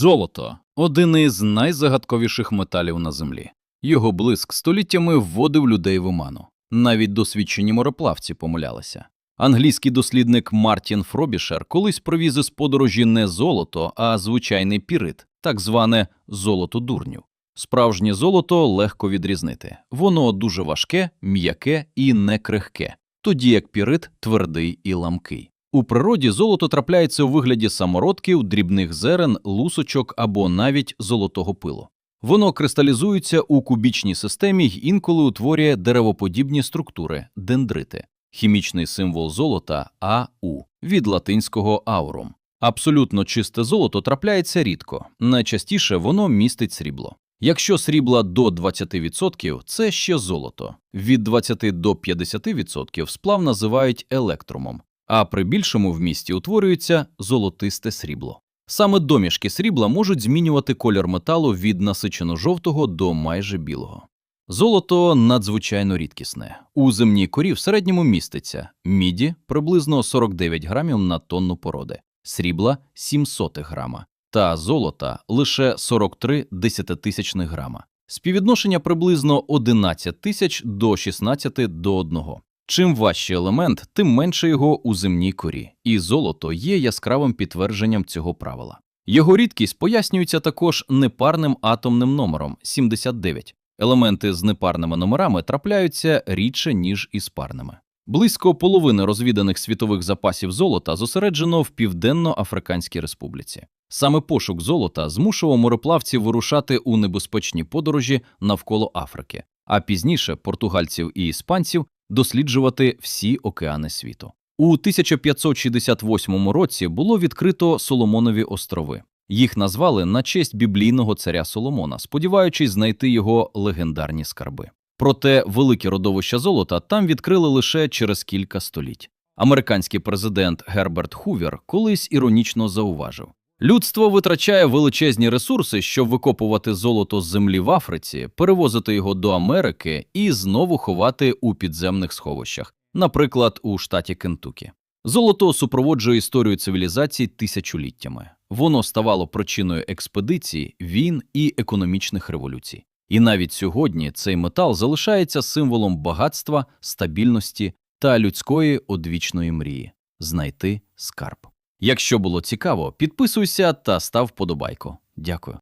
Золото один із найзагадковіших металів на землі. Його блиск століттями вводив людей в оману. Навіть досвідчені мореплавці помилялися. Англійський дослідник Мартін Фробішер колись привіз із подорожі не золото, а звичайний пірит, так зване золото дурню. Справжнє золото легко відрізнити. Воно дуже важке, м'яке і не крихке, тоді як пірит твердий і ламкий. У природі золото трапляється у вигляді самородків, дрібних зерен, лусочок або навіть золотого пилу. Воно кристалізується у кубічній системі й інколи утворює деревоподібні структури дендрити. Хімічний символ золота АУ від латинського аурум. Абсолютно чисте золото трапляється рідко, найчастіше воно містить срібло. Якщо срібла до 20% – це ще золото, від 20 до 50% сплав називають електрумом, а при більшому вмісті утворюється золотисте срібло. Саме домішки срібла можуть змінювати колір металу від насичено жовтого до майже білого. Золото надзвичайно рідкісне. У земній корі в середньому міститься міді приблизно 49 грамів на тонну породи, срібла 700 грама, та золота лише 43 десятитисячних грама. Співвідношення приблизно 11 тисяч до 16 до 1. Чим важчий елемент, тим менше його у земній корі, і золото є яскравим підтвердженням цього правила. Його рідкість пояснюється також непарним атомним номером 79. Елементи з непарними номерами трапляються рідше, ніж із парними. Близько половини розвіданих світових запасів золота зосереджено в Південно-Африканській Республіці. Саме пошук золота змушував мореплавців вирушати у небезпечні подорожі навколо Африки, а пізніше португальців і іспанців досліджувати всі океани світу. У 1568 році було відкрито Соломонові острови. Їх назвали на честь біблійного царя Соломона, сподіваючись знайти його легендарні скарби. Проте великі родовища золота там відкрили лише через кілька століть. Американський президент Герберт Хувер колись іронічно зауважив: людство витрачає величезні ресурси, щоб викопувати золото з землі в Африці, перевозити його до Америки і знову ховати у підземних сховищах, наприклад, у штаті Кентукі. Золото супроводжує історію цивілізацій тисячоліттями. Воно ставало причиною експедицій, війн і економічних революцій. І навіть сьогодні цей метал залишається символом багатства, стабільності та людської одвічної мрії знайти скарб. Якщо було цікаво, підписуйся та став подобайку. Дякую.